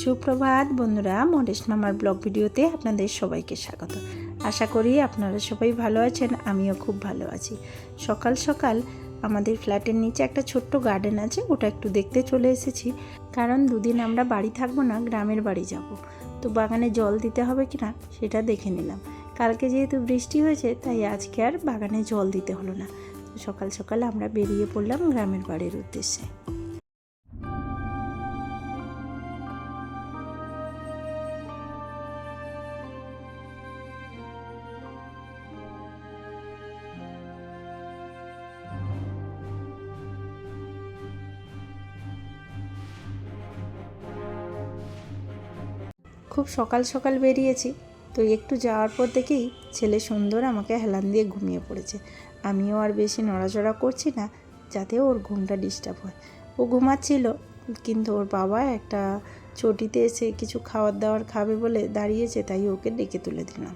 সুপ্রভাত বন্ধুরা মডেস্ট মামার ব্লগ ভিডিওতে আপনাদের সবাইকে স্বাগত। আশা করি আপনারা সবাই ভালো আছেন, আমিও খুব ভালো আছি। সকাল সকাল আমাদের ফ্ল্যাটের নিচে একটা ছোট্ট গার্ডেন আছে, ওটা একটু দেখতে চলে এসেছি। কারণ দুদিন আমরা বাড়ি থাকব না, গ্রামের বাড়ি যাব। তো বাগানে জল দিতে হবে কি না সেটা দেখে নিলাম। কালকে যেহেতু বৃষ্টি হয়েছে, তাই আজকে আর বাগানে জল দিতে হলো না। সকাল সকাল আমরা বেরিয়ে পড়লাম গ্রামের বাড়ির উদ্দেশ্যে। খুব সকাল সকাল বেরিয়েছি। তো একটু যাওয়ার পর দেখেই ছেলে সুন্দর আমাকে হেলান দিয়ে ঘুমিয়ে পড়েছে। আমিও আর বেশি নড়াচড়া করছি না, যাতে ওর ঘুমটা ডিস্টার্ব হয়। ও ঘুমাচ্ছিল, কিন্তু ওর বাবা একটা চটিতে এসে কিছু খাবার দাওয়ার খাবে বলে দাঁড়িয়েছে, তাই ওকে ডেকে তুলে দিলাম।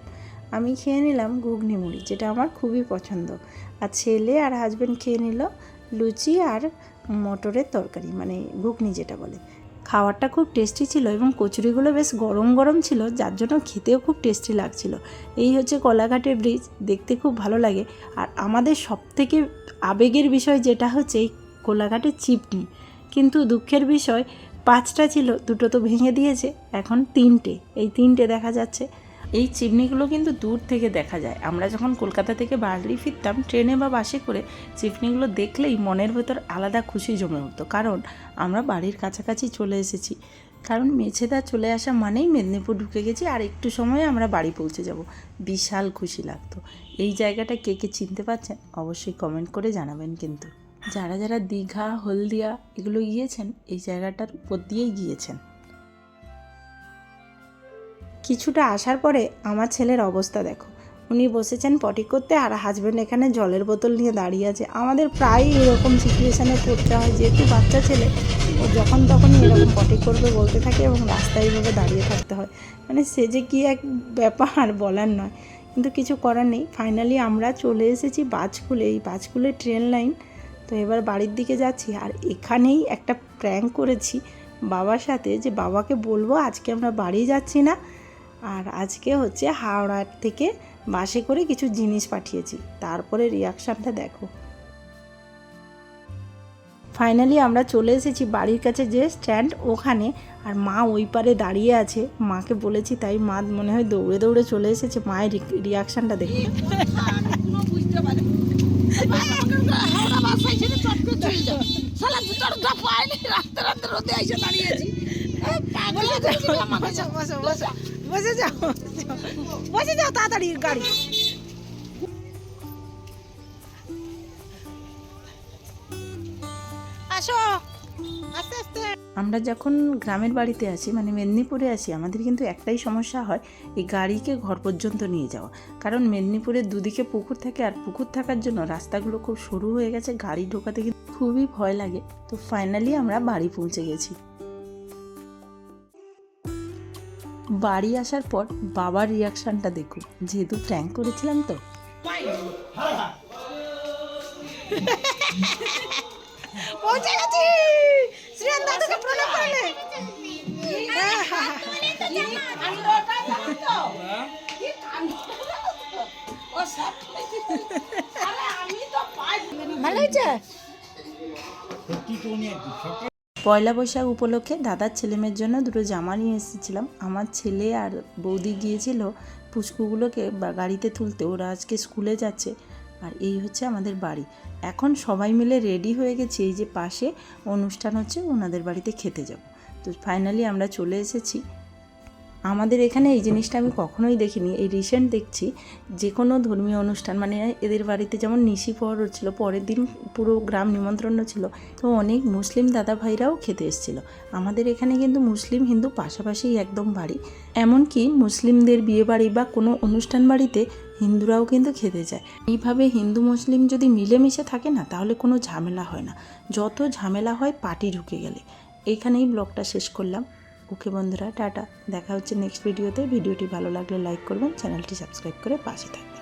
আমি খেয়ে নিলাম ঘুগনি মুড়ি, যেটা আমার খুবই পছন্দ। আর ছেলে আর হাজব্যান্ড খেয়ে নিল, লুচি আর মটরের তরকারি মানে ঘুগনি যেটা বলে। খাবারটা খুব টেস্টি ছিল এবং কচুরিগুলো বেশ গরম গরম ছিল, যার জন্য খেতেও খুব টেস্টি লাগছিল। এই হচ্ছে কলাঘাটের ব্রিজ দেখতে খুব ভালো লাগে। আর আমাদের সবথেকে আবেগের বিষয় যেটা হচ্ছে এই কোলাঘাটের চিপনি। কিন্তু দুঃখের বিষয়, পাঁচটা ছিল, দুটো তো ভেঙে দিয়েছে, এখন তিনটে। এই তিনটে দেখা যাচ্ছে। এই চিমনিগুলো কিন্তু দূর থেকে দেখা যায়। আমরা যখন কলকাতা থেকে বাড়ি ফিরতাম, ট্রেনে বা বাসে করে চিমনিগুলো দেখলেই মনের ভেতর আলাদা খুশি জমে উঠতো। কারণ আমরা বাড়ির কাছাকাছি চলে এসেছি। কারণ মেছেদা চলে আসা মানেই মেদিনীপুর ঢুকে গেছি আর একটু সময়ে আমরা বাড়ি পৌঁছে যাব। বিশাল খুশি লাগতো। এই জায়গাটা কে কে চিনতে পারছেন অবশ্যই কমেন্ট করে জানাবেন কিন্তু। যারা যারা দীঘা, হলদিয়া এগুলো গিয়েছেন, এই জায়গাটার উপর দিয়েই গিয়েছেন। কিছুটা আসার পরে আমার ছেলের অবস্থা দেখো। উনি বসেছেন পটি করতে আর হাজব্যান্ড এখানে জলের বোতল নিয়ে দাঁড়িয়ে আছে। আমাদের প্রায়ই এরকম সিচুয়েশানে পড়তে হয়। যেহেতু বাচ্চা ছেলে, ও যখন তখনই এরকম পটি করবে বলতে থাকে এবং রাস্তায় এইভাবে দাঁড়িয়ে থাকতে হয়। মানে সে যে কী এক ব্যাপার বলার নয়। কিন্তু কিছু করার নেই। ফাইনালি আমরা চলে এসেছি বাজকুলে। এই বাজকুলে ট্রেন লাইন তো এবার বাড়ির দিকে যাচ্ছি। আর এখানেই একটা প্র্যাঙ্ক করেছি বাবার সাথে যে বাবাকে বলব আজকে আমরা বাড়ি যাচ্ছি না। আর আজকে হচ্ছে হাওড়ার থেকে বাসে করে কিছু জিনিস পাঠিয়েছি। তারপরে রিয়াকশানটা দেখো। ফাইনালি আমরা চলে এসেছি বাড়ির কাছে যে স্ট্যান্ড ওখানে। আর মা ওই পারে দাঁড়িয়ে আছে। মাকে বলেছি তাই মা মনে হয় দৌড়ে দৌড়ে চলে এসেছে। মায়ের রিয়াকশানটা দেখো। বসে যাও বসে যাও তাড়াতাড়ি গাড়ি আসো আমরা যখন গ্রামের বাড়িতে আছি মানে মেদিনীপুরে আছি, আমাদের কিন্তু একটাই সমস্যা হয় এই গাড়িকে ঘর পর্যন্ত নিয়ে যাওয়া। কারণ মেদিনীপুরের দুদিকে পুকুর থাকে আর পুকুর থাকার জন্য রাস্তাগুলো খুব সরু হয়ে গেছে, গাড়ি ঢোকাতে কিন্তু খুবই ভয় লাগে। তো ফাইনালি আমরা বাড়ি পৌঁছে গেছি। বাড়ি আসার পর বাবার রিয়াকশানটা দেখুন। যেহেতু প্র্যাঙ্ক করেছিলাম তো। পৌঁছে গেছি! শ্রীরাম দাদুকে প্রণাম করলে। ভালো হয়েছে? পয়লা বৈশাখ উপলক্ষে দাদার ছেলেমেয়ের জন্য দুটো জামা নিয়ে এসেছিলাম। আমার ছেলে আর বৌদি গিয়েছিল বা গাড়িতে তুলতে। ওরা আজকে স্কুলে যাচ্ছে আর এই হচ্ছে আমাদের বাড়ি। এখন সবাই মিলে রেডি হয়ে গেছি। এই যে পাশে অনুষ্ঠান হচ্ছে, ওনাদের বাড়িতে খেতে যাব। তো ফাইনালি আমরা চলে এসেছি। আমাদের এখানে এই জিনিসটা আমি কখনোই দেখিনি। এই রিসেন্ট দেখছি যে কোনো ধর্মীয় অনুষ্ঠান মানে এদের বাড়িতে যেমন নিশি পর হচ্ছিল পরের দিন পুরো গ্রাম নিমন্ত্রণ ছিল, তো অনেক মুসলিম দাদা ভাইরাও খেতে এসেছিল। আমাদের এখানে কিন্তু মুসলিম হিন্দু পাশাপাশি একদম বাড়ি। এমনকি মুসলিমদের বিয়ে বাড়ি বা কোনো অনুষ্ঠান বাড়িতে হিন্দুরাও কিন্তু খেতে যায়। এইভাবে হিন্দু মুসলিম যদি মিলেমিশে থাকে না, তাহলে কোনো ঝামেলা হয় না। যত ঝামেলা হয়, পার্টি ঢুকে গেলে। এইখানেই ব্লগটা শেষ করলাম। ওকে বন্ধুরা, টাটা। দেখা হচ্ছে নেক্সট ভিডিওতে ভিডিওটি ভালো লাগলে লাইক করবেন, চ্যানেলটি সাবস্ক্রাইব করে পাশে থাকবেন।